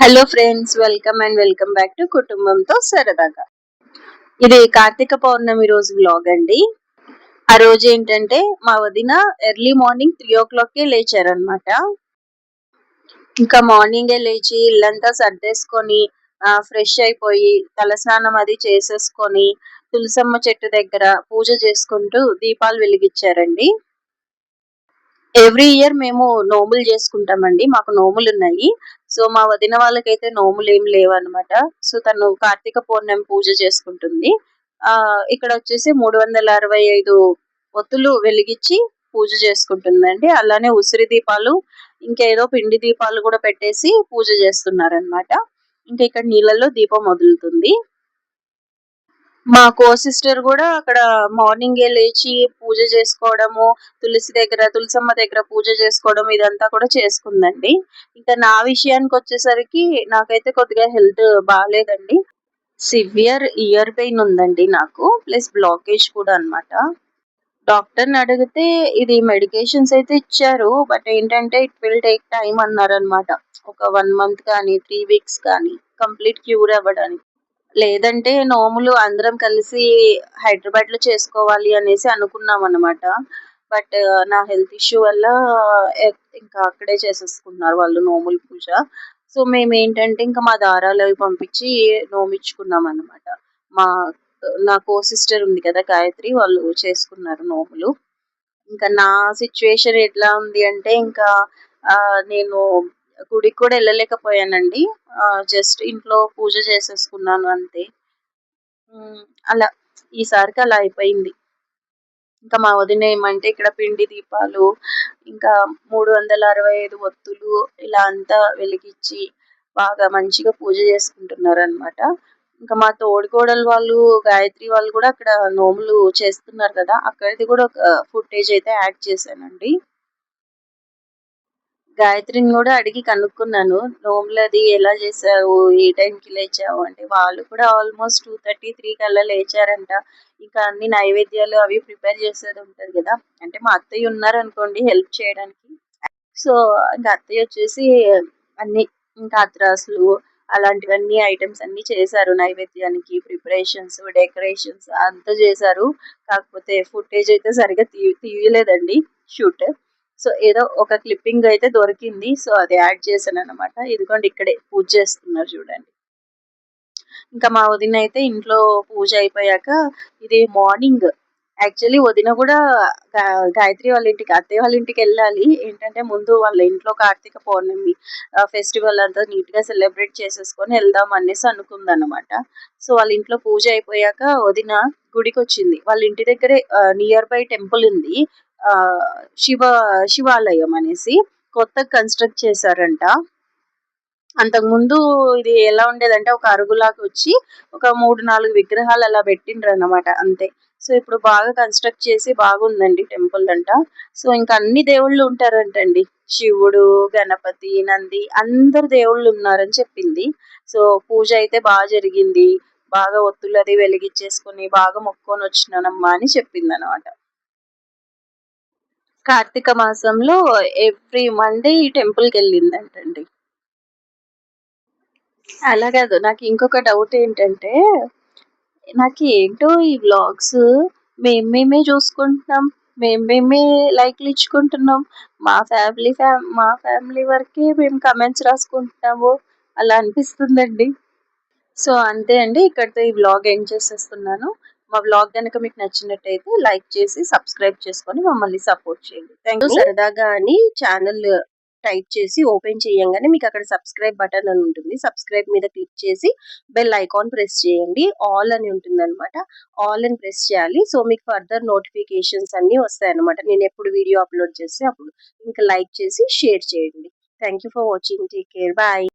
Hello friends welcome and welcome back to కుటుంబంతో సరదాగా ఇది కార్తీక పౌర్ణమి రోజు వ్లాగ్ అండి. ఆ రోజు ఏంటంటే మా వదిన ఎర్లీ మార్నింగ్ త్రీ ఓ క్లాక్కే లేచారనమాట ఇంకా మార్నింగే లేచి ఇల్లంతా సర్దేసుకొని ఫ్రెష్ అయిపోయి తలస్నానం అది చేసేసుకొని తులసమ్మ చెట్టు దగ్గర పూజ చేసుకుంటూ దీపాలు వెలిగించారండి. ఎవ్రీ ఇయర్ మేము నోములు చేసుకుంటామండి. మాకు నోములు ఉన్నాయి సో మా వదిన వాళ్ళకైతే నోములు ఏం లేవన్నమాట. సో తను కార్తీక పౌర్ణమి పూజ చేసుకుంటుంది. ఆ ఇక్కడ వచ్చేసి మూడు వందల అరవై ఐదు ఒత్తులు వెలిగించి పూజ చేసుకుంటుందండి. అలానే ఉసిరి దీపాలు ఇంకేదో పిండి దీపాలు కూడా పెట్టేసి పూజ చేస్తున్నారనమాట ఇంకా ఇక్కడ నీళ్ళల్లో దీపం వదులుతుంది మా కో సిస్టర్ కూడా అక్కడ మార్నింగే లేచి పూజ చేసుకోవడము తులసి దగ్గర తులసమ్మ దగ్గర పూజ చేసుకోవడం ఇదంతా కూడా చేసుకుందండి. ఇంకా నా విషయానికి వచ్చేసరికి నాకైతే కొద్దిగా హెల్త్ బాగాలేదండి సివియర్ ఇయర్ పెయిన్ ఉందండి నాకు ప్లస్ బ్లాకేజ్ కూడా అనమాట డాక్టర్ని అడిగితే ఇది మెడికేషన్స్ అయితే ఇచ్చారు బట్ ఏంటంటే ఇట్ విల్ టేక్ టైం అన్నారనమాట ఒక వన్ మంత్ కానీ త్రీ వీక్స్ కానీ కంప్లీట్ క్యూర్ అవ్వడానికి. లేదంటే నోములు అందరం కలిసి హైదరాబాద్లో చేసుకోవాలి అనేసి అనుకున్నాం అనమాట బట్ uh, నా హెల్త్ ఇష్యూ వల్ల uh, ఇంకా అక్కడే చేసేసుకున్నారు వాళ్ళు నోముల పూజ. సో మేము ఏంటంటే ఇంకా మా దారాలు అవి పంపించి నోమిచ్చుకున్నాం అనమాట మా నా కో సిస్టర్ ఉంది కదా గాయత్రి వాళ్ళు చేసుకున్నారు నోములు ఇంకా నా సిచ్యువేషన్ ఎట్లా ఉంది అంటే ఇంకా uh, నేను గుడికి కూడా వెళ్ళలేకపోయానండి. జస్ట్ ఇంట్లో పూజ చేసేసుకున్నాను అంతే. అలా ఈసారికి అలా అయిపోయింది. ఇంకా మా వదిన ఏమంటే ఇక్కడ పిండి దీపాలు ఇంకా మూడు వందల అరవై ఐదు ఒత్తులు ఇలా అంతా వెలిగించి బాగా మంచిగా పూజ చేసుకుంటున్నారు అనమాట ఇంకా మా తోడుకోడలు వాళ్ళు గాయత్రి వాళ్ళు కూడా అక్కడ నోములు చేస్తున్నారు కదా అక్కడిది కూడా ఒక ఫుటేజ్ అయితే యాడ్ చేశానండి. గాయత్రిని కూడా అడిగి కనుక్కున్నాను. నోములది ఎలా చేశావు? ఏ టైంకి లేచావు? అంటే వాళ్ళు కూడా ఆల్మోస్ట్ టూ థర్టీ త్రీ కల్లా లేచారంట. ఇంకా అన్ని నైవేద్యాలు అవి ప్రిపేర్ చేసేది ఉంటుంది కదా. అంటే మా అత్తయ్య ఉన్నారనుకోండి హెల్ప్ చేయడానికి. సో ఇంకా అత్తయ్య వచ్చేసి అన్ని ఇంకా అత్రాసులు అలాంటివన్నీ ఐటమ్స్ అన్ని చేశారు. నైవేద్యానికి ప్రిపరేషన్స్ డెకరేషన్స్ అంతా చేశారు. కాకపోతే ఫుటేజ్ అయితే సరిగా తీయలేదండి షూట్. సో ఏదో ఒక క్లిప్పింగ్ అయితే దొరికింది. సో అది యాడ్ చేశాను అనమాట ఇదిగోండి ఇక్కడే పూజ చేస్తున్నారు చూడండి. ఇంకా మా వదిన అయితే ఇంట్లో పూజ అయిపోయాక ఇది మార్నింగ్ యాక్చువల్లీ వదిన కూడా గాయత్రి వాళ్ళ ఇంటికి అత్తయ్య వాళ్ళ ఇంటికి వెళ్ళాలి. ఏంటంటే ముందు వాళ్ళ ఇంట్లో కార్తీక పౌర్ణమి ఫెస్టివల్ అంతా నీట్గా సెలబ్రేట్ చేసేసుకొని వెళ్దాం అనేసి అనుకుందనమాట సో వాళ్ళ ఇంట్లో పూజ అయిపోయాక వదిన గుడికి వచ్చింది వాళ్ళ ఇంటి దగ్గరే నియర్ బై టెంపుల్ ఉంది. శివ శివాలయం అనేసి కొత్తగా కన్స్ట్రక్ట్ చేశారంట. అంతకుముందు ఇది ఎలా ఉండేదంటే ఒక అరుగులాగా వచ్చి ఒక మూడు నాలుగు విగ్రహాలు అలా పెట్టిండ్రు అనమాట అంతే. సో ఇప్పుడు బాగా కన్స్ట్రక్ట్ చేసి బాగుందండి టెంపుల్ అంట. సో ఇంకా అన్ని దేవుళ్ళు ఉంటారంటండి. శివుడు గణపతి నంది అందరు దేవుళ్ళు ఉన్నారని చెప్పింది. సో పూజ అయితే బాగా జరిగింది. బాగా ఒత్తులు అది వెలిగించేసుకుని బాగా మొక్కొని వచ్చినానమ్మా అని చెప్పింది అనమాట కార్తీక మాసంలో ఎవ్రీ మండే ఈ టెంపుల్కి వెళ్ళిందంటండి. అలా కాదు నాకు ఇంకొక డౌట్ ఏంటంటే నాకు ఏంటో ఈ వ్లాగ్స్ మేము మేమే చూసుకుంటున్నాం మేము మేమే లైక్లు ఇచ్చుకుంటున్నాం మా ఫ్యామిలీ ఫ్యా మా ఫ్యామిలీ వరకే మేము కమెంట్స్ రాసుకుంటున్నాము అలా అనిపిస్తుందండి. సో అంతే అండి ఇక్కడితో ఈ వ్లాగ్ ఎండ్ చేసేస్తున్నాను. మా బ్లాగ్ కనుక మీకు నచ్చినట్టయితే లైక్ చేసి సబ్స్క్రైబ్ చేసుకొని మమ్మల్ని సపోర్ట్ చేయండి. థ్యాంక్ యూ సరదాగా అని ఛానల్ టైప్ చేసి ఓపెన్ చేయంగానే మీకు అక్కడ సబ్స్క్రైబ్ బటన్ అని ఉంటుంది. సబ్స్క్రైబ్ మీద క్లిక్ చేసి బెల్ ఐకాన్ ప్రెస్ చేయండి. ఆల్ అని ఉంటుంది అనమాట ఆల్ అని ప్రెస్ చేయాలి. సో మీకు ఫర్దర్ నోటిఫికేషన్స్ అన్ని వస్తాయి అనమాట నేను ఎప్పుడు వీడియో అప్లోడ్ చేస్తే అప్పుడు. ఇంకా లైక్ చేసి షేర్ చేయండి. Thank you for watching take care bye